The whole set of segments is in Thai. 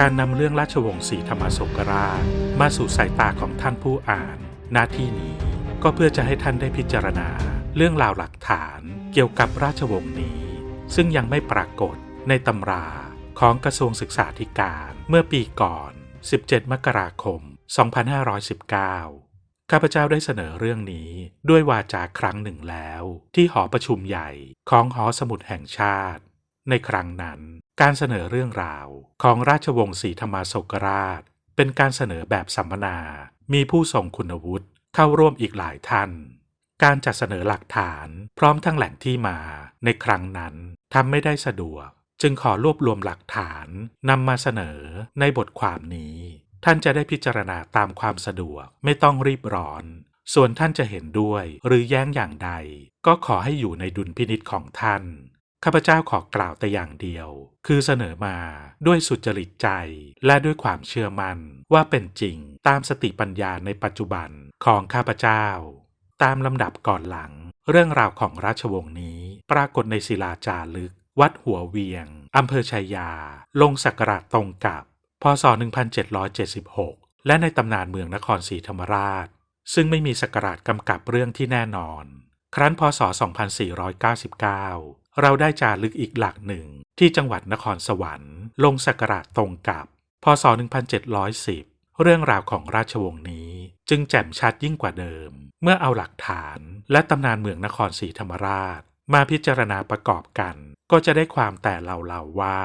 การนำเรื่องราชวงศ์ศรีธรรมโศกราชมาสู่สายตาของท่านผู้อ่านหน้าที่นี้ก็เพื่อจะให้ท่านได้พิจารณา เรื่องราวหลักฐานเกี่ยวกับราชวงศ์นี้ ซึ่งยังไม่ปรากฏในตำราของกระทรวงศึกษาธิการเมื่อปีก่อน 17 มกราคม 2519 ข้าพเจ้าได้เสนอเรื่องนี้ด้วยวาจาครั้งหนึ่งแล้ว ที่หอประชุมใหญ่ของหอสมุดแห่งชาติ ในครั้งนั้น การเสนอเรื่องราวของราชวงศ์ศรีธรรมาโศกราช เป็นการเสนอแบบสัมมนา มีผู้ทรงคุณวุฒิเข้าร่วมอีกหลายท่าน การจัดเสนอหลักฐานพร้อมทั้งแหล่งที่มาในครั้งนั้นทำไม่ได้สะดวก จึงขอรวบรวมหลักฐานนำมาเสนอในบทความนี้ ท่านจะได้พิจารณาตามความสะดวกไม่ต้องรีบร้อน ส่วนท่านจะเห็นด้วยหรือแย้งอย่างใด ก็ขอให้อยู่ในดุลพินิษของท่าน ข้าพเจ้าขอกล่าวแต่อย่างเดียว คือเสนอมาด้วยสุจริตใจ และด้วยความเชื่อมั่นว่าเป็นจริงตามสติปัญญาในปัจจุบันของข้าพเจ้า ตามลำดับก่อนหลัง เรื่องราวของราชวงศ์นี้ปรากฏในศิลาจารึก วัดหัวเวียงอำเภอชัยยา ลงศักราชตรงกับ พศ 1776 และในตำนานเมืองนครศรีธรรมราช ซึ่งไม่มีศักราชกำกับเรื่องที่แน่นอน ครั้นพศ 2499 เราได้จารึกอีกหลักหนึ่งที่จังหวัดนครสวรรค์ ลงศักราชตรงกับพศ 1710 เรื่องราวของราชวงศ์นี้จึงแจ่มชัดยิ่งกว่าเดิม เมื่อเอาหลักฐานและตำนานเมืองนครศรีธรรมราช มาพิจารณาประกอบกัน ก็จะได้ความแต่เล่าๆว่า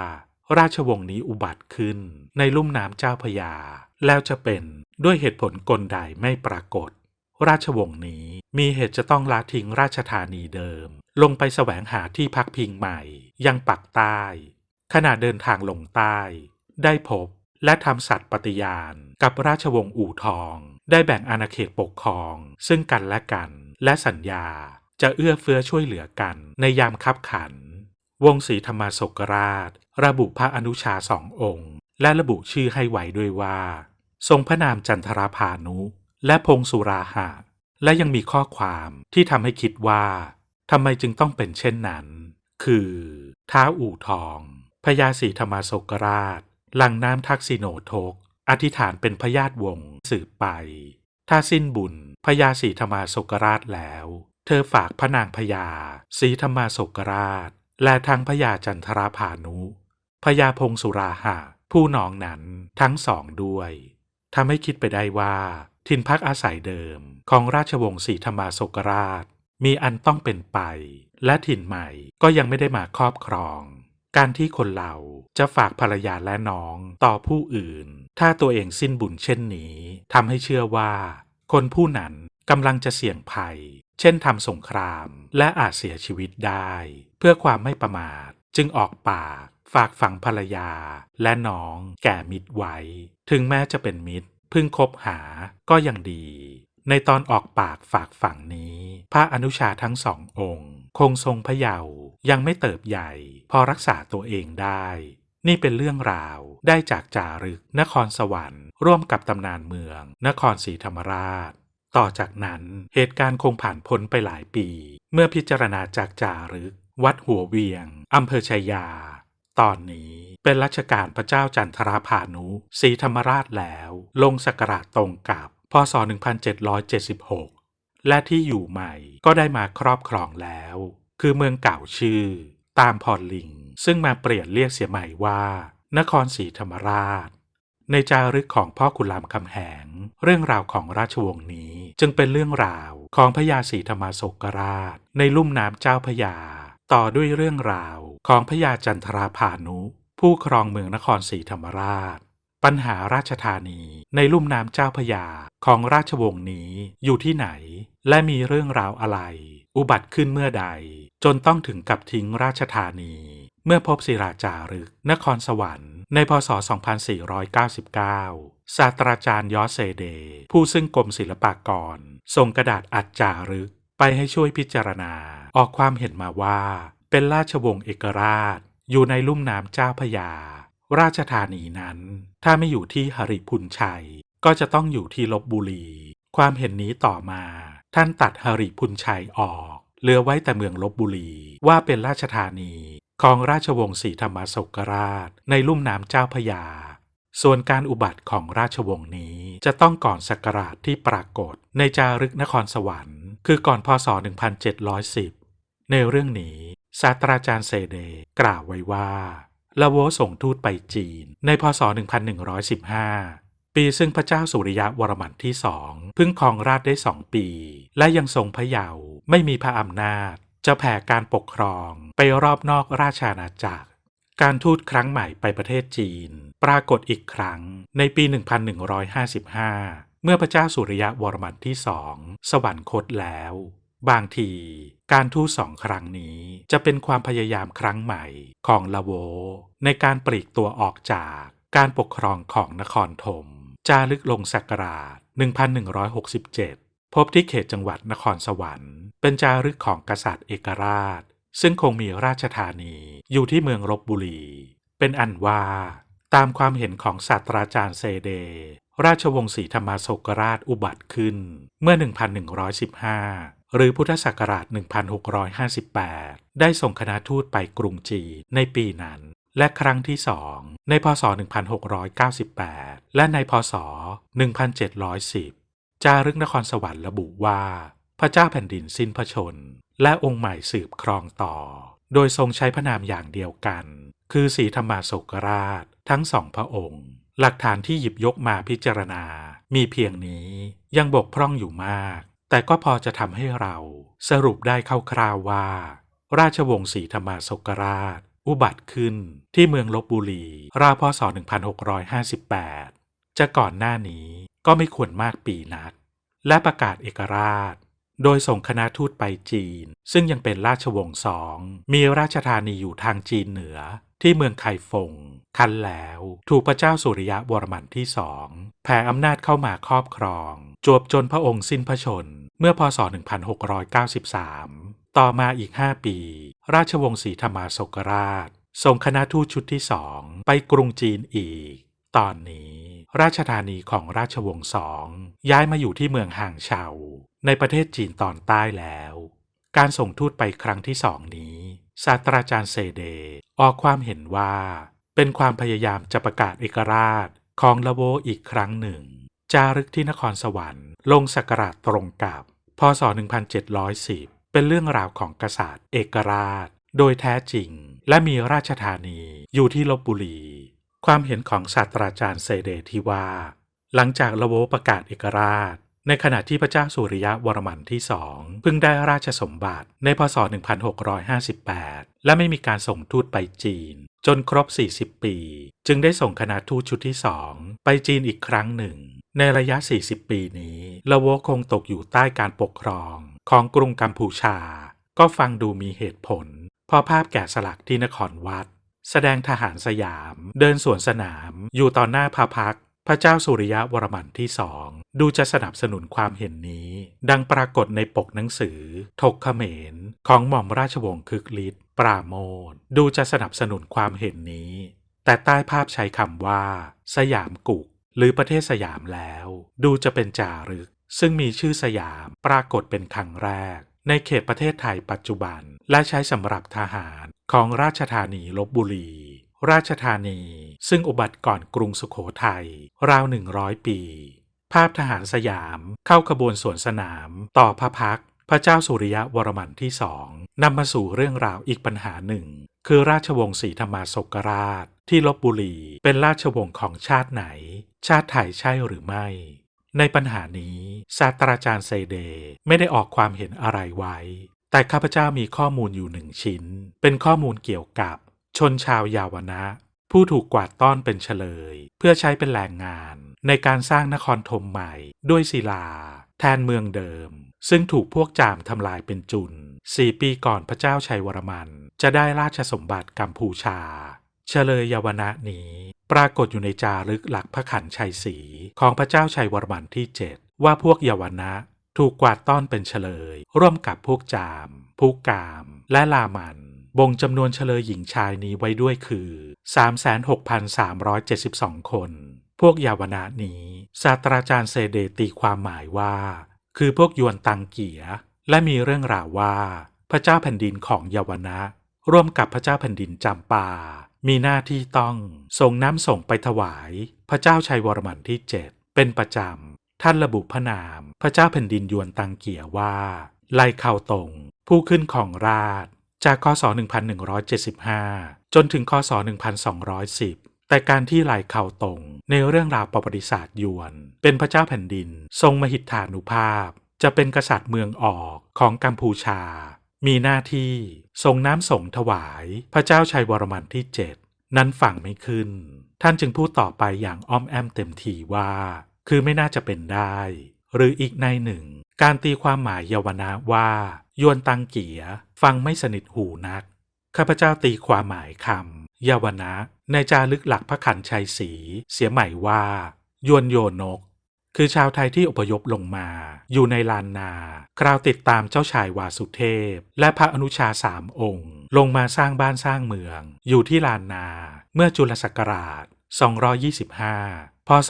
ราชวงศ์นี้อุบัติขึ้นในลุ่มน้ำเจ้าพยา แล้วจะเป็นด้วยเหตุผลกลใดไม่ปรากฏ ราชวงศ์นี้ มีเหตุจะต้องละทิ้งราชธานีเดิม ลงไปแสวงหาที่พักพิงใหม่ ยังปักใต้ ขณะเดินทางลงใต้ ได้พบและทำสัตย์ปฏิญาณ กับราชวงศ์อู่ทอง ได้แบ่งอาณาเขตปกครอง ซึ่งกันและกันและสัญญาจะเอื้อเฟื้อช่วยเหลือกันในยามคับขัน วงศรีธรรมศกราช ระบุพระอนุชาสององค์ และระบุชื่อให้ไว้ด้วยว่า ทรงพระนามจันทราภานุ และพงสุราหะ และยังมีข้อความที่ทำให้คิดว่าทำไมจึงต้องเป็นเช่นนั้น คือท้าอู่ทองพญาศรีธรรมาศกราช หลังน้ำทักษิโนทก อธิษฐานเป็นพญาติวงสืบไป ถ้าสิ้นบุญพญาศรีธรรมาศกราชแล้ว เธอฝากพระนางพญาศรีธรรมาศกราช และทั้งพญาจันทราภานุพญาพงสุราหะ ผู้น้องนั้นทั้งสองด้วยทำให้คิดไปได้ว่า ถิ่นพักอาศัยเดิมของราชวงศ์ศรีธรรมาศกราช มีอันต้องเป็นไป และถิ่นใหม่ก็ยังไม่ได้มาครอบครอง การที่คนเราจะฝากภรรยาและน้องต่อผู้อื่น ถ้าตัวเองสิ้นบุญเช่นนี้ทำให้เชื่อว่า คนผู้นั้นกำลังจะเสี่ยงภัย เช่นทำสงครามและอาจเสียชีวิตได้ เพื่อความไม่ประมาทจึงออกปากฝากฝังภรรยาและน้องแก่มิตรไว้ ถึงแม้จะเป็นมิตร พึ่งคบหาก็ยังดี ในตอนออกปากฝากฝังนี้ พระอนุชาทั้งสององค์ คงทรงพระเยาว์ยังไม่เติบใหญ่ พอรักษาตัวเองได้ นี่เป็นเรื่องราวได้จากจารึกนครสวรรค์ ร่วมกับตำนานเมือง นครศรีธรรมราช ต่อจากนั้นเหตุการณ์คงผ่านพ้นไปหลายปี เมื่อพิจารณาจากจารึก วัดหัวเวียงอำเภอชัยยา ตอนนี้ เป็นรัชกาลพระเจ้าจันทราภานุศรีธรรมราชแล้ว ลงศักราชตรงกับพศ 1776 และที่อยู่ใหม่ก็ได้มาครอบครองแล้ว คือเมืองเก่าชื่อ ตามพรลิง ซึ่งมาเปลี่ยนเรียกเสียใหม่ว่า นครศรีธรรมราช ในจารึกของพ่อขุนรามคำแหง เรื่องราวของราชวงศ์นี้จึงเป็นเรื่องราวของพญาศรีธรรมาศกราช ในลุ่มน้ำเจ้าพญาต่อด้วยเรื่องราวของพญาจันทราภานุ ผู้ครองเมืองนครศรีธรรมราช ปัญหาราชธานีในลุ่มน้ำเจ้าพญาของราชวงศ์นี้อยู่ที่ไหน และมีเรื่องราวอะไร อุบัติขึ้นเมื่อใด จนต้องถึงกับทิ้งราชธานี เมื่อพบศิราจารึก นครสวรรค์ในพศ 2499 ศาสตราจารย์ยอสเซเด ผู้ซึ่งกรมศิลปากร ส่งกระดาษอัดจารึก ไปให้ช่วยพิจารณา ออกความเห็นมาว่า เป็นราชวงศ์เอกราช อยู่ในลุ่มน้ำเจ้าพญาราชธานีนั้น ถ้าไม่อยู่ที่หริพุนชัย ก็จะต้องอยู่ที่ลบบุรี ความเห็นนี้ต่อมา ท่านตัดหริพุนชัยออกเหลือไว้แต่เมืองลบบุรีว่าเป็นราชธานีของราชวงศ์ศรีธรรมศกราช ในลุ่มน้ำเจ้าพญาส่วนการอุบัติของราชวงศ์นี้จะต้องก่อนศักราชที่ปรากฏ ในจารึกนครสวรรค์ คือก่อนพศ 1710 ในเรื่องนี้ ศาสตราจารย์เซเดกล่าวไว้ว่าลาโวส่งทูตไปจีน ในพศ 1115 ปีซึ่งพระเจ้าสุริยะวรมันที่สองเพิ่งครองราชได้สองปี และยังทรงพระเยาว์ไม่มีพระอำนาจ จะแผ่การปกครองไปรอบนอกราชอาณาจักร การทูตครั้งใหม่ไปประเทศจีน ปรากฏอีกครั้งในปี 1155 เมื่อพระเจ้าสุริยะวรมันที่สองสวรรคตแล้ว บางทีการทูตสองครั้งนี้จะเป็นความพยายามครั้งใหม่ของลาโว ในการปลีกตัวออกจากการปกครองของนครธมจารึกลงศักราช 1167 พบที่เขตจังหวัดนครสวรรค์ เป็นจารึกของกษัตริย์เอกราช ซึ่งคงมีราชธานีอยู่ที่เมืองลบบุรี เป็นอันว่า ตามความเห็นของศาสตราจารย์เซเด ราชวงศ์ศรีธรรมาโศกราชอุบัติขึ้นเมื่อ 1115 หรือพุทธศักราช 1658 ได้ส่งคณะทูตไปกรุงจีนในปีนั้น และครั้งที่สองในพศ 1698 และในพศ 1710 จารึกนครสวรรค์ระบุว่า พระเจ้าแผ่นดินสิ้นพระชน และองค์ใหม่สืบครองต่อ โดยทรงใช้พระนามอย่างเดียวกัน คือสีธรรมาโศกราช ทั้งสองพระองค์ หลักฐานที่หยิบยกมาพิจารณา มีเพียงนี้ยังบกพร่องอยู่มาก แต่ก็พอจะทำให้เราสรุปได้คร่าวๆว่า ราชวงศ์ศรีธรรมาโศกราช อุบัติขึ้นที่เมืองลบบุรี ราวพศ 1658 จะก่อนหน้านี้ก็ไม่ควรมากปีนัก และประกาศเอกราช โดยส่งคณะทูตไปจีน ซึ่งยังเป็นราชวงศ์สอง มีราชธานีอยู่ทางจีนเหนือ ที่เมืองไคฟง คันแล้ว ถูกพระเจ้าสุริยะวรมันที่สองแผ่อำนาจเข้ามาครอบครอง จวบจนพระองค์สิ้นพระชน เมื่อพศ 1693 ต่อมาอีก 5 ปี ราชวงศ์ศรีธรรมาโศกราช ส่งคณะทูตชุดที่สองไปกรุงจีนอีก ตอนนี้ ราชธานีของราชวงศ์สองย้ายมาอยู่ที่เมืองห่างเฉาในประเทศจีนตอนใต้แล้ว การส่งทูตไปครั้งที่สองนี้ ศาสตราจารย์เซเด ออกความเห็นว่า เป็นความพยายามจะประกาศเอกราชของละโวอีกครั้งหนึ่ง จารึกที่นครสวรรค์ ลงศักราชตรงกับ พศ 1710 เป็นเรื่องราวของกษัตริย์ เอกราช โดยแท้จริง และมีราชธานีอยู่ที่ลบบุรี ความเห็นของศาสตราจารย์เซเดที่ว่า หลังจากละโวประกาศเอกราช ในขณะที่พระเจ้าสุริยะวรมันที่สองเพิ่งได้ราชสมบัติในพศ 1658 และไม่มีการส่งทูตไปจีน จนครบ 40 ปี จึงได้ส่งคณะทูตชุดที่สองไปจีนอีกครั้งหนึ่ง ในระยะ 40 ปีนี้ละโวคงตกอยู่ใต้การปกครองของกรุงกัมพูชา ก็ฟังดูมีเหตุผล พอภาพแกะสลักที่นครวัด แสดงทหารสยาม เดินสวนสนาม อยู่ต่อหน้าพระพัก พระเจ้าสุริยะวรมันที่สองดูจะสนับสนุนความเห็นนี้ ดังปรากฏในปกหนังสือทกเขมร ของหม่อมราชวงศ์คึกฤทธิ์ปราโมทดูจะสนับสนุนความเห็นนี้ แต่ใต้ภาพใช้คำว่า สยามกุก หรือประเทศสยามแล้ว ดูจะเป็นจารึก ซึ่งมีชื่อสยามปรากฏเป็นครั้งแรก ในเขตประเทศไทยปัจจุบัน และใช้สำหรับทหารของราชธานีลบบุรี ราชธานี ซึ่งอุบัติก่อนกรุงสุขโขทัยราวหนึ่งร้อยปี ภาพทหารสยามเข้าขบวนสวนสนาม ต่อพระพักพระเจ้าสุริยะวรมันที่สองนำมาสู่เรื่องราวอีกปัญหาหนึ่ง คือราชวงศ์ศรีธรรมาศกราช ที่ลบบุรีเป็นราชวงศ์ของชาติไหน ชาติไทยใช่หรือไม่ ในปัญหานี้ศาสตราจารย์เซเดไม่ได้ออกความเห็นอะไรไว้ แต่ข้าพเจ้ามีข้อมูลอยู่หนึ่งชิ้น เป็นข้อมูลเกี่ยวกับ ชนชาวยาวนะ ผู้ถูกกวาดต้อนเป็นเฉลย เพื่อใช้เป็นแรงงาน ในการสร้างนครธมใหม่ด้วยศิลา แทนเมืองเดิม ซึ่งถูกพวกจามทำลายเป็นจุนสี่ปีก่อนพระเจ้าชัยวรมัน จะได้ราชสมบัติกัมพูชา เฉลยยาวนะนี้ ปรากฏอยู่ในจารึกหลักพระขันชัยศรีของพระเจ้าชัยวรมันที่7ว่าพวกยาวนะถูกกวาดต้อนเป็นเฉลย ร่วมกับพวกจาม ผู้กาม และลามัน บ่งจำนวนเฉลยหญิงชายนี้ไว้ด้วยคือ 36,372 คน พวกยาวนะนี้ศาสตราจารย์เซเดตีความหมายว่า คือพวกยวนตังเกีย และมีเรื่องราวว่า พระเจ้าแผ่นดินของยาวนะร่วมกับพระเจ้าแผ่นดินจำปา มีหน้าที่ต้องส่งน้ำส่งไปถวาย พระเจ้าชัยวรมันที่เจ็ดเป็นประจำ ท่านระบุพระนาม พระเจ้าแผ่นดินยวนตังเกียว่า ไล่เข้าตรงผู้ขึ้นของราช จากคศ 1175 จนถึงคศ 1210 แต่การที่ไล่เข้าตรงในเรื่องราวประวัติศาสตร์ยวน เป็นพระเจ้าแผ่นดิน ทรงมหิทธานุภาพ จะเป็นกษัตริย์เมืองออกของกัมพูชา มีหน้าที่ส่งน้ำส่งถวาย พระเจ้าชัยวรมันที่เจ็ดนั้นฟังไม่ขึ้น ท่านจึงพูดต่อไปอย่างอ้อมแอมเต็มทีว่า คือไม่น่าจะเป็นได้ หรืออีกในหนึ่ง การตีความหมายเยาวนะว่า ยวนตังเกีย ฟังไม่สนิทหูนัก ข้าพเจ้าตีความหมายคำเยาวนะในจารึกหลักพระขันชัยศรีเสียใหม่ว่า ยวนโยนก คือชาวไทยที่อพยพลงมา อยู่ในลานนา คราวติดตามเจ้าชายวาสุเทพ และพระอนุชาสามองค์ ลงมาสร้างบ้านสร้างเมือง อยู่ที่ลานนา เมื่อจุลศักราช 225 พศ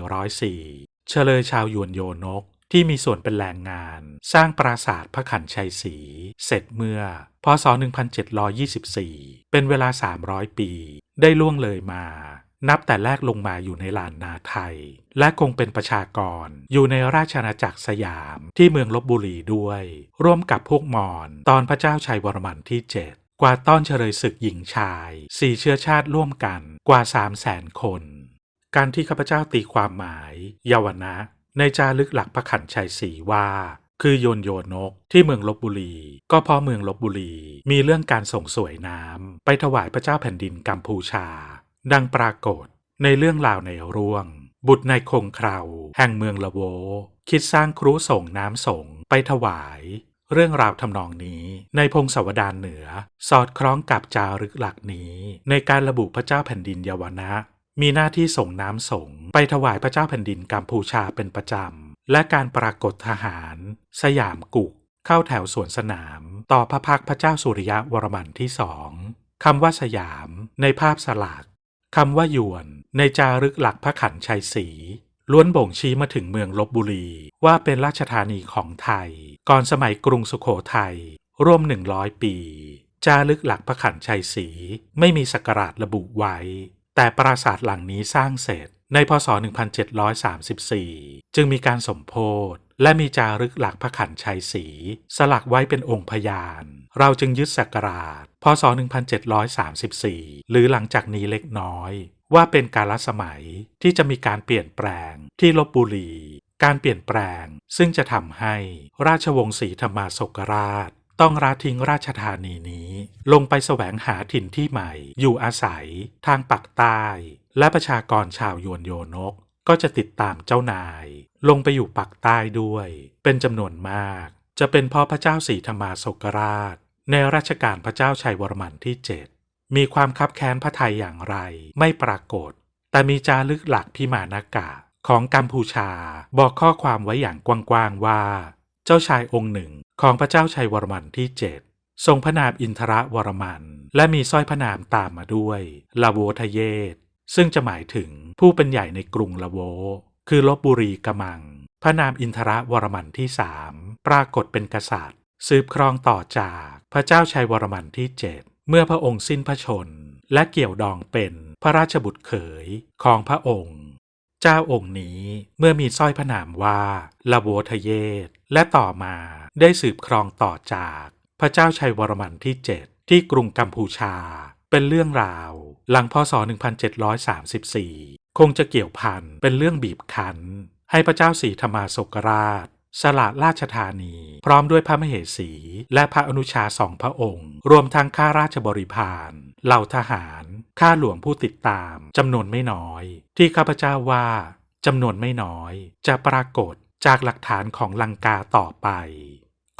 1404เชลยชาวยวนโยนก ที่มีส่วนเป็นแรงงาน สร้างปราสาทพระขันชัยศรีเสร็จเมื่อพศ 1724 เป็นเวลา 300 ปี ได้ล่วงเลยมา นับแต่แรกลงมาอยู่ในลานนาไทย และคงเป็นประชากรอยู่ในราชอาณาจักรสยามที่เมืองลบบุรีด้วย ร่วมกับพวกมอญตอนพระเจ้าชัยวรมันที่เจ็ดกว่าต้อนเฉลยศึกหญิงชายสี่เชื้อชาติร่วมกันกว่าสามแสนคน การที่ข้าพเจ้าตีความหมายเยาวนะ ในจารึกหลักพระขันชัยศรีว่า คือโยนโยนกที่เมืองลบบุรี ก็เพราะเมืองลบบุรี มีเรื่องการส่งสวยน้ำไปถวายพระเจ้าแผ่นดินกัมพูชา ดังปรากฏในเรื่องราวในร่วง บุตรในคงคราวแห่งเมืองละโว คิดสร้างครุส่งน้ำส่งไปถวาย เรื่องราวทำนองนี้ในพงศาวดารเหนือ สอดคล้องกับจารึกหลักนี้ ในการระบุพระเจ้าแผ่นดินเยาวนะ มีหน้าที่ส่งน้ำส่งไปถวายพระเจ้าแผ่นดินกัมพูชาเป็นประจำ และการปรากฏทหาร สยามกุก เข้าแถวสวนสนาม ต่อพระพักพระเจ้าสุริยะวรมันที่สองคำว่าสยาม ในภาพสลักคำว่ายวน ในจารึกหลักพระขันชัยศรีล้วนบ่งชี้มาถึงเมืองลบบุรี ว่าเป็นราชธานีของไทย ก่อนสมัยกรุงสุขโขทัยร่วม 100 ปี จารึกหลักพระขันชัยศรีไม่มีสกราชระบุไว้ แต่ปราสาทหลังนี้สร้างเสร็จในพศ 1734 จึงมีการสมโพธและมีจารึกหลักพระขันชัยศรีสลักไว้เป็นองค์พยาน เราจึงยึดสกราช พศ 1734 หรือหลังจากนี้เล็กน้อย ว่าเป็นกาลสมัยที่จะมีการเปลี่ยนแปลงที่ลบบุรี การเปลี่ยนแปลงซึ่งจะทำให้ราชวงศ์ศรีธรรมาศกราช ต้องราทิ้งราชธานีนี้ ลงไปแสวงหาถิ่นที่ใหม่ อยู่อาศัย ทางปักใต้ และประชากรชาวยวนโยนก ก็จะติดตามเจ้านาย ลงไปอยู่ปักใต้ด้วย เป็นจำนวนมาก จะเป็นพราะพระเจ้าศรีธรรมาศกราช ในรัชกาลพระเจ้าชัยวรมันที่7มีความคับแค้นพระไทยอย่างไรไม่ปรากฏ แต่มีจารึกหลักพิมานากะของกัมพูชาบอกข้อความไว้อย่างกว้างๆว่า เจ้าชายองค์หนึ่ง ของพระเจ้าชัยวรมันที่ 7 ทรงพระนามอินทรวรมัน และมีสร้อยพระนามตามมาด้วยลาโวทเยศซึ่งจะหมายถึงผู้เป็นใหญ่ในกรุงละโว คือลบบุรีกะมัง พระนามอินทรวรมันที่สามปรากฏเป็นกษัตริย์ สืบครองต่อจากพระเจ้าชัยวรมันที่ 7 เมื่อพระองค์สิ้นพระชน และเกี่ยวดองเป็นพระราชบุตรเขยของพระองค์ เจ้าองค์นี้เมื่อมีสร้อยพระนามว่าลาโวทเยศ และต่อมาได้สืบครองต่อจากพระเจ้าชัยวรมันที่ 7 ที่กรุงกัมพูชา เป็นเรื่องราว หลังพศ 1734 คงจะเกี่ยวพันเป็นเรื่องบีบคั้น ให้พระเจ้าศรีธรรมาศกราช สละราชธานี พร้อมด้วยพระมเหสี และพระอนุชาสองพระองค์ รวมทั้งข้าราชบริพารเหล่าทหารข้าหลวงผู้ติดตามจำนวนไม่น้อย ที่ข้าพเจ้าว่าจำนวนไม่น้อย จะปรากฏ จากหลักฐานของลังกาต่อไป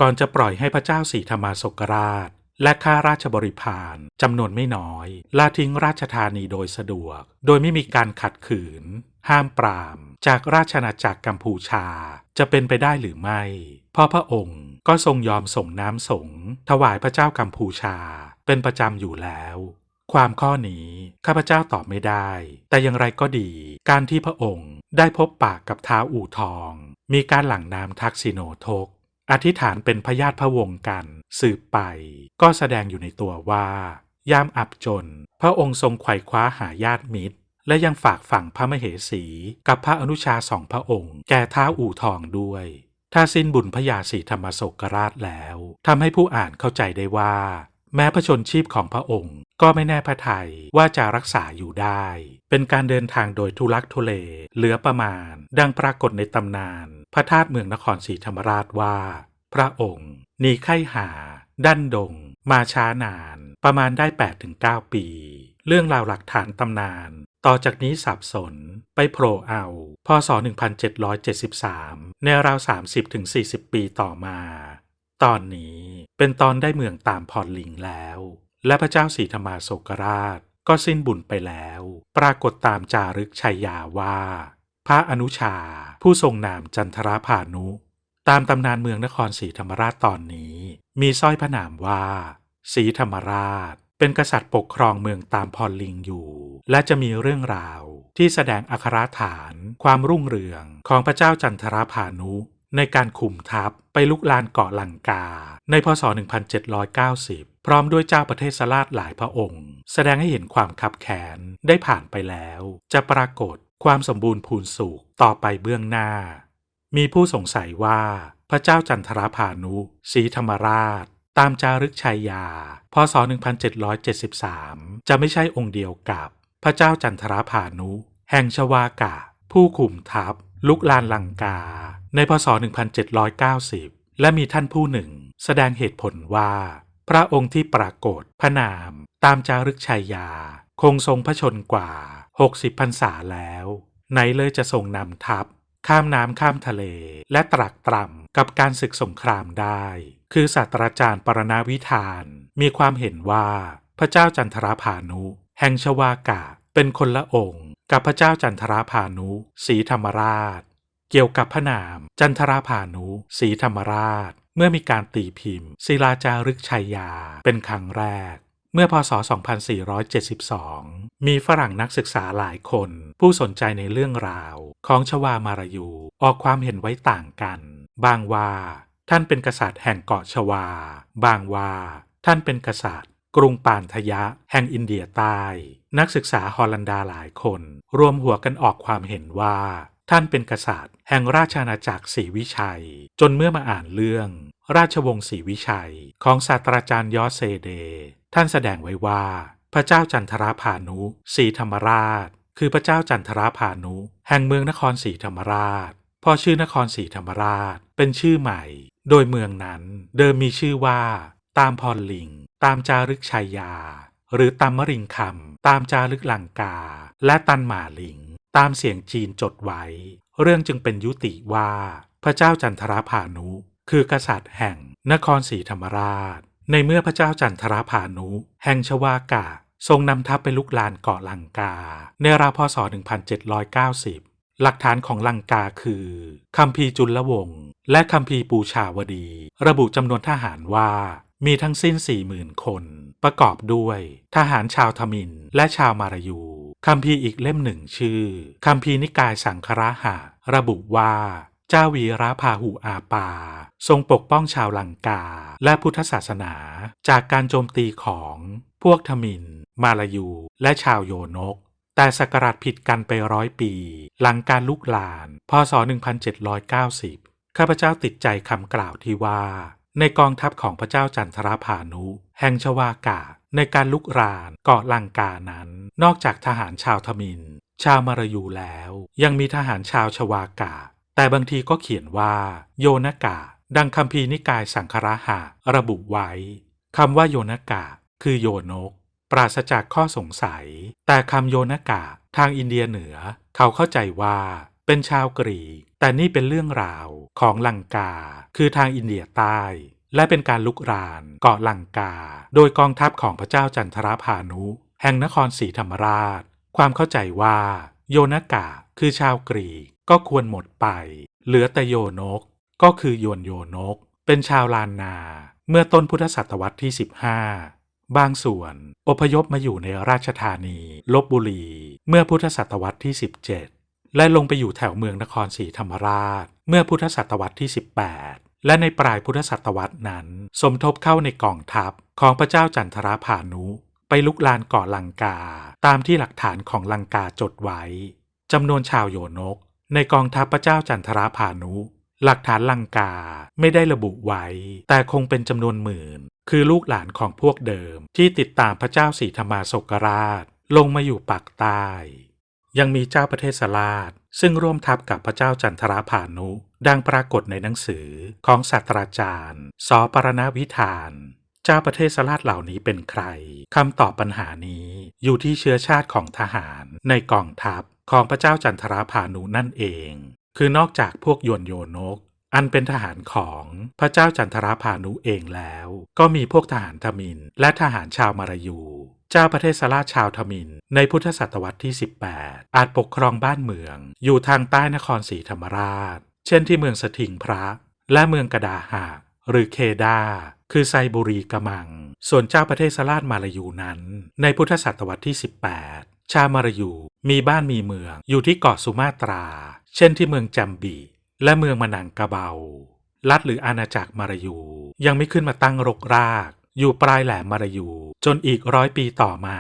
ก่อนจะปล่อยให้พระเจ้าศรีธรรมาศกราช และข้าราชบริพารจำนวนไม่น้อยละทิ้งราชธานีโดยสะดวก โดยไม่มีการขัดขืน ห้ามปราม จากราชอาจักรกัมพูชา จะเป็นไปได้หรือไม่พราะพระองค์ก็ทรงยอมส่งน้ำสงถวายพระเจ้ากัมพูชา เป็นประจำอยู่แล้ว ความข้อนี้ข้าพเจ้าตอบไม่ได้ แต่อย่างไรก็ดี การที่พระองค์ได้พบปากกับท้าวอู่ทอง มีการหลั่งน้ำทักษิโนทก อธิษฐานเป็นพญาติพระวงศ์กันสืบไป ก็แสดงอยู่ในตัวว่า ยามอับจน พระองค์ทรงไขว่คว้าหาญาติมิตร และยังฝากฝังพระมเหสี กับพระอนุชาสองพระองค์ แก่ท้าวอู่ทองด้วยถ้าสิ้นบุญพระยาศรีธรรมโศกราชแล้วทำให้ผู้อ่านเข้าใจได้ว่า แม้พระชนชีพของพระองค์ ก็ไม่แน่พระทัยว่าจะรักษาอยู่ได้ เป็นการเดินทางโดยทุลักทุเลเหลือประมาณ ดังปรากฏในตำนาน พระธาตุเมืองนครศรีธรรมราชว่า พระองค์หนีไข้หา ดันดง มาช้านาน ประมาณได้ 8-9 ปี เรื่องราวหลักฐานตำนาน ต่อจากนี้สับสน ไปโผล่เอาพศ 1773 ในราว 30-40 ปีต่อมา ตอนนี้เป็นตอนได้เมืองตามพรลิงแล้ว และพระเจ้าสีธรรมาโศกราช ก็สิ้นบุญไปแล้ว ปรากฏตามจารึกชัยยาว่า พระอนุชา ผู้ทรงนามจันทราพานุ ตามตำนานเมืองนครศรีธรรมราชตอนนี้ มีสร้อยพระนามว่าศรีธรรมราช เป็นกษัตริย์ปกครองเมืองตามพรลิงอยู่ และจะมีเรื่องราวที่แสดงอัครฐาน ความรุ่งเรืองของพระเจ้าจันทราพานุ ในการคุมทัพไปลุกลานเกาะลังกา ในพศ 1790 พร้อมด้วยเจ้าประเทศสลาดหลายพระองค์ แสดงให้เห็นความคับแค้นได้ผ่านไปแล้ว จะปรากฏความสมบูรณ์พูนสุขต่อไปเบื้องหน้า มีผู้สงสัยว่าพระเจ้าจันทราพานุศรีธรรมราช ตามจารึกชัยยา พศ 1773 จะไม่ใช่องค์เดียวกับ พระเจ้าจันทราพานุ แห่งชวากะ ผู้คุมทัพลุกลานลังกา ในพศ 1790 และมีท่านผู้หนึ่ง แสดงเหตุผลว่า พระองค์ที่ปรากฏพระนามตามจารึกชัยยา คงทรงพระชนกว่า 60พรรษาแล้ว ไหนเลยจะทรงนำทัพ ข้ามน้ำข้ามทะเล และตรักตรำกับการศึกสงครามได้ คือศาสตราจารย์ปรณวิธาน มีความเห็นว่าพระเจ้าจันทราพานุ แห่งชวากะเป็นคนละองค์ กับพระเจ้าจันทราพานุศีธรรมราช เกี่ยวกับพระนาม จันทราพานุศรีธรรมราช เมื่อมีการตีพิมพ์ ศิลาจารึกชัยยา เป็นครั้งแรก เมื่อพศ 2472 มีฝรั่งนักศึกษาหลายคน ผู้สนใจในเรื่องราว ของชวามารยู ออกความเห็นไว้ต่างกัน บางว่า ท่านเป็นกษัตริย์แห่งเกาะชวา บางว่า ท่านเป็นกษัตริย์ กรุงปานทยะ แห่งอินเดียใต้ นักศึกษาฮอลันดาหลายคน รวมหัวกันออกความเห็นว่า ท่านเป็นกษัตริย์ แห่งราชอาณาจักรศรีวิชัย จนเมื่อมาอ่านเรื่อง ราชวงศ์ศรีวิชัย ของศาสตราจารย์ยอสเซเด ท่านแสดงไว้ว่า พระเจ้าจันทราพานุศรีธรรมราช คือพระเจ้าจันทราพานุ แห่งเมืองนครศรีธรรมราชพอชื่อนครศรีธรรมราชเป็นชื่อใหม่ โดยเมืองนั้นเดิมมีชื่อว่า ตามพรลิง ตามจารึกชัยยา หรือตามมริงคำตามจารึกลังกา และตันหมาลิง ตามเสียงจีนจดไว้ เรื่องจึงเป็นยุติว่า พระเจ้าจันทราพานุ คือกษัตริย์แห่งนครศรีธรรมราช ในเมื่อพระเจ้าจันทราพานุ แห่งชวากะ ทรงนำทัพไปลุกลานเกาะลังกา ในราวพศ 1790 หลักฐานของลังกาคือคัมภีร์จุลวงศ์และคัมภีร์ปูชาวดี ระบุจำนวนทหารว่ามีทั้งสิ้น 40,000 คน ประกอบด้วย ทหารชาวทมินและชาวมารายู คัมภีอีกเล่มหนึ่งชื่อคัมภีนิกายสังคราหะ ระบุว่าเจ้าวีระพาหุอาปา ทรงปกป้องชาวลังกาและพุทธศาสนา จากการโจมตีของพวกทมิน มาลายู และชาวโยนก แต่สกราชผิดกันไปร้อยปี หลังการลุกลาน พศ 1790 ข้าพเจ้าติดใจคำกล่าวที่ว่า ในกองทัพของพระเจ้าจันทราพานุ แห่งชวากะ ในการลุกรานเกาะลังกานั้น นอกจากทหารชาวทมิน ชาวมารยูแล้ว ยังมีทหารชาวชวากะแต่บางทีก็เขียนว่า โยนกะดังคัมภีนิกายสังคราหะระบุไว้คำว่าโยนกะคือโยนก ปราศจากข้อสงสัย แต่คำโยนกะทางอินเดียเหนือ เขาเข้าใจว่าเป็นชาวกรีกแต่นี่เป็นเรื่องราวของลังกา คือทางอินเดียใต้ และเป็นการลุกรานเกาะลังกา โดยกองทัพของพระเจ้าจันทราพานุ แห่งนครศรีธรรมราช ความเข้าใจว่า โยนกะคือชาวกรีกก็ควรหมดไป เหลือแต่โยนก ก็คือโยนโยนก เป็นชาวลานนา เมื่อต้นพุทธศตวรรษที่ 15 บางส่วนอพยพมาอยู่ในราชธานีลบบุรี เมื่อพุทธศตวรรษที่ 17 และลงไปอยู่แถวเมืองนครศรีธรรมราช เมื่อพุทธศตวรรษที่ 18 และในปลายพุทธศตวรรษนั้น สมทบเข้าในกองทัพของพระเจ้าจันทราพานุไปลุกลานเกาะลังกา ตามที่หลักฐานของลังกาจดไว้จำนวนชาวโยนก ในกองทัพพระเจ้าจันทราพานุ หลักฐานลังกาไม่ได้ระบุไว้ แต่คงเป็นจำนวนหมื่น คือลูกหลานของพวกเดิมที่ติดตามพระเจ้าสีธรรมาศกราช ลงมาอยู่ปากใต้ ยังมีเจ้าประเทศสลาด ซึ่งร่วมทัพกับพระเจ้าจันทราพานุ ดังปรากฏในหนังสือของศาสตราจารย์สปรณวิธาน เจ้าประเทศสลาดเหล่านี้เป็นใครคำตอบปัญหานี้อยู่ที่เชื้อชาติของทหารในกองทัพของพระเจ้าจันทราพานุนั่นเอง คือนอกจากพวกยวนโยนก อันเป็นทหารของพระเจ้าจันทราพานุเองแล้ว ก็มีพวกทหารทมินและทหารชาวมารายู เจ้าประเทศสลาชาวทมิน ในพุทธศตวรรษที่ 18 อาจปกครองบ้านเมือง อยู่ทางใต้นครศรีธรรมราช เช่นที่เมืองสถิงพระ และเมืองกระดาหากหรือเคดา คือไซบุรีกะมัง ส่วนเจ้าประเทศสลาดมาลายูนั้น ในพุทธศตวรรษที่ 18 ชาวมาลายูมีบ้านมีเมืองอยู่ที่เกาะสุมาตรา เช่นที่เมืองจัมบี และเมืองมะนังกะเบารัฐหรืออาณาจักรมาลายูยังไม่ขึ้นมาตั้งรกราก อยู่ปลายแหลมมาลายูจนอีกร้อยปีต่อมา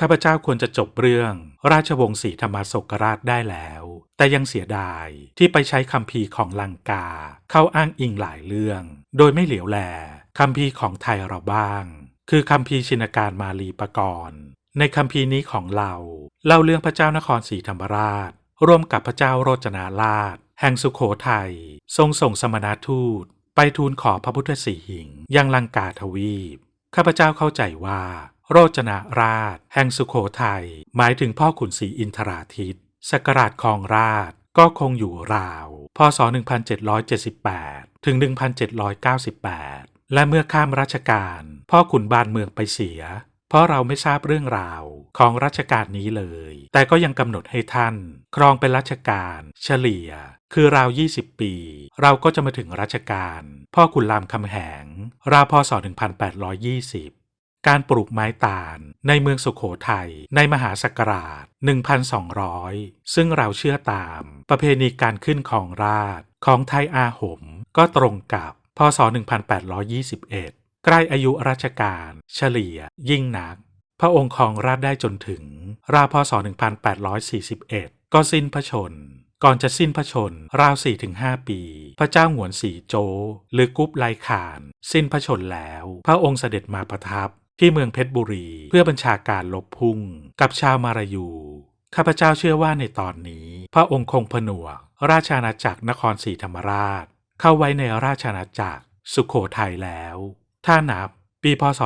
ข้าพเจ้าควรจะจบเรื่องราชวงศ์ศรีธรรมาศกราชได้แล้ว แต่ยังเสียดายที่ไปใช้คำพีของลังกา เข้าอ้างอิงหลายเรื่อง โดยไม่เหลียวแลคำพีของไทยเราบ้าง คือคำพีชินการมาลีปกรณ์ในคำพีนี้ของเรา เล่าเรื่องพระเจ้านครศรีธรรมราช ร่วมกับพระเจ้าโรจนาราชแห่งสุขโขทัยทรงส่งสมณทูต ไปทูลขอพระพุทธสีหิงยังลังกาทวีป ข้าพเจ้าเข้าใจว่า โรจนาราช แห่งสุขโขทัยหมายถึงพ่อขุนศรีอินทราทิตสกราชคองราชก็คงอยู่ราว พศ 1778 ถึง 1798 และเมื่อข้ามรัชกาลพ่อขุนบานเมืองไปเสีย เพราะเราไม่ทราบเรื่องราวของรัชกาลนี้เลย แต่ก็ยังกำหนดให้ท่าน ครองเป็นรัชกาลเฉลี่ย คือราว 20 ปี เราก็จะมาถึงรัชกาลพ่อขุนรามคำแหง ราวพศ 1820 การปลูกไม้ตาล ในเมืองสุขโขทัยในมหาศักราช 1,200 ซึ่งเราเชื่อตามประเพณีการขึ้นของราชของไทยอาหม ก็ตรงกับพศ 1821 ใกล้อายุราชการเฉลี่ย ยิ่งนัก พระองค์ครองราชได้จนถึงราวพศ 1841 ก็สิ้นพระชน ก่อนจะสิ้นพระชน ราว 4-5 ปี พระเจ้าหงวนสีโจ หรือกุ๊บไลขาน สิ้นพระชนแล้ว พระองค์เสด็จมาประทับ ที่เมืองเพชรบุรีเพื่อบัญชาการลบพุ่ง กับชาวมารายู ข้าพเจ้าเชื่อว่าในตอนนี้ พระองค์คงผนวก ราชอาณาจักรนครศรีธรรมราช เข้าไว้ในราชอาณาจักร สุขโขทัยแล้ว ถ้านับปีพศ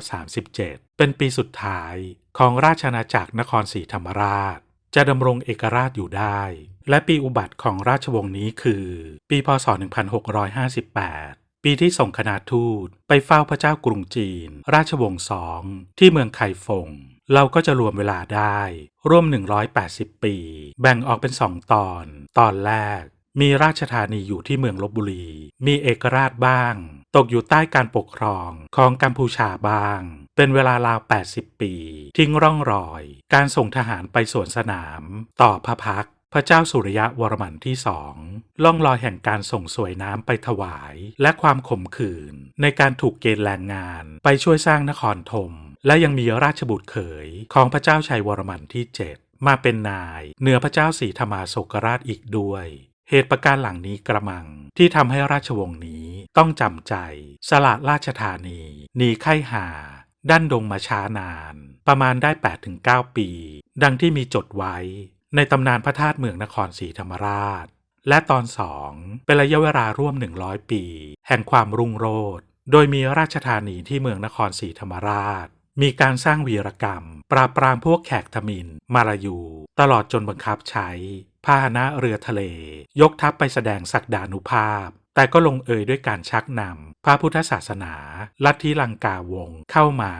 1837 เป็นปีสุดท้ายของราชอาณาจักรนครศรีธรรมราช จะดำรงเอกราชอยู่ได้ และปีอุบัติของราชวงศ์นี้คือ ปีพศ 1658 ปีที่ส่งคณะทูตไปเฝ้าพระเจ้ากรุงจีน ราชวงศ์สองที่เมืองไคฟง เราก็จะรวมเวลาได้ ร่วม 180 ปี แบ่งออกเป็นสองตอน ตอนแรก มีราชธานีอยู่ที่เมืองลบบุรี มีเอกราชบ้าง ตกอยู่ใต้การปกครองของกัมพูชาบ้าง เป็นเวลาราว 80 ปี ทิ้งร่องรอย การส่งทหารไปสวนสนาม ต่อพระพักพระเจ้าสุริยะวรมันที่สองล่องลอยแห่งการส่งสวยน้ำไปถวาย และความขมขื่นในการถูกเกณฑ์แรงงานไปช่วยสร้างนครธมและยังมีราชบุตรเขยของพระเจ้าชัยวรมันที่เจ็ดมาเป็นนายเหนือพระเจ้าศรีธรรมาโศกราชอีกด้วย เหตุประการหลังนี้กระมังที่ทำให้ราชวงศ์นี้ต้องจำใจ สละราชธานีหนีไข้หาด้านดงมาช้านาน ประมาณได้ 8-9 ปี ดังที่มีจดไว้ ในตำนานพระธาตุเมืองนครศรีธรรมราช และตอนสองเป็นระยะเวลาร่วม 100 ปี แห่งความรุ่งโรจน์โดยมีราชธานีที่เมืองนครศรีธรรมราช มีการสร้างวีรกรรม ปราบปรามพวกแขกทมิน มาลายู ตลอดจนบังคับใช้ พาหนะเรือทะเล ยกทัพไปแสดงศักดานุภาพ แต่ก็ลงเอยด้วยการชักนำพระพุทธศาสนา ลัทธิลังกาวงเข้ามา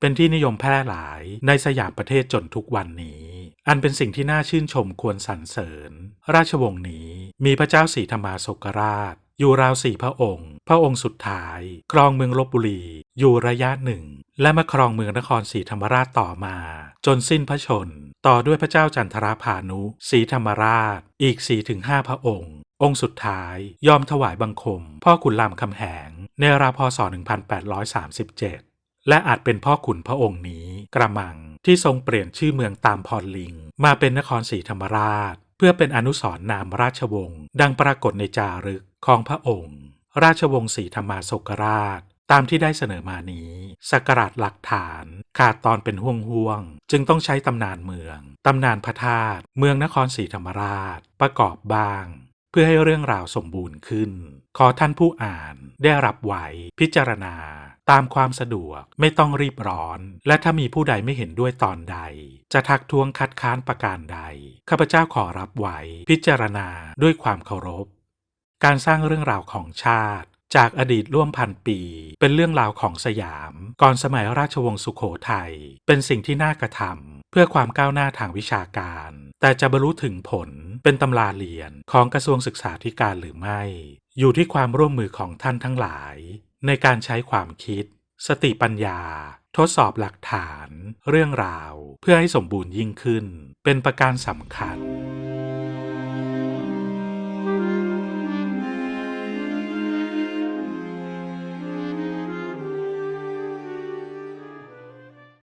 เป็นที่นิยมแพร่หลายในสยามประเทศจนทุกวันนี้ อันเป็นสิ่งที่น่าชื่นชมควรสรรเสริญ ราชวงศ์นี้มีพระเจ้าสีธรรมาศกราช อยู่ราวสี่พระองค์ พระองค์สุดท้าย ครองเมืองลบบุรี อยู่ระยะหนึ่ง และมาครองเมืองนครศรีธรรมราชต่อมา จนสิ้นพระชน ต่อด้วยพระเจ้าจันทราพานุศรีธรรมราช อีก4-5ถึงหพระองค์ องค์สุดท้าย ยอมถวายบังคม พ่อขุนรามคำแหง ในราวพศ 1837 และอาจเป็นพ่อขุนพระองค์นี้ กระมังที่ทรงเปลี่ยนชื่อเมืองตามพรลิง มาเป็นนครศรีธรรมราช เพื่อเป็นอนุสรณ์นามราชวงศ์ดังปรากฏในจารึก ของพระองค์ ราชวงศ์ศรีธรรมาศกราช ตามที่ได้เสนอมานี้ สกราดหลักฐานขาดตอนเป็นห่วงห่วงๆจึงต้องใช้ตำนานเมือง ตำนานพระธาตุเมืองนครศรีธรรมราช ประกอบบ้าง เพื่อให้เรื่องราวสมบูรณ์ขึ้น ขอท่านผู้อ่านได้รับไว้พิจารณาตามความสะดวกไม่ต้องรีบร้อน และถ้ามีผู้ใดไม่เห็นด้วยตอนใด จะทักท้วงคัดค้านประการใด ข้าพเจ้าขอรับไว้ พิจารณาด้วยความเคารพ การสร้างเรื่องราวของชาติ จากอดีตร่วมพันปี เป็นเรื่องราวของสยาม ก่อนสมัยราชวงศ์สุขโขทัยเป็นสิ่งที่น่ากระทำเพื่อความก้าวหน้าทางวิชาการ แต่จะบรรลุถึงผลเป็นตำราเรียนของกระทรวงศึกษาธิการหรือไม่ อยู่ที่ความร่วมมือของท่านทั้งหลาย ในการใช้ความคิด สติปัญญา ทดสอบหลักฐาน เรื่องราว เพื่อให้สมบูรณ์ยิ่งขึ้น เป็นประการสำคัญ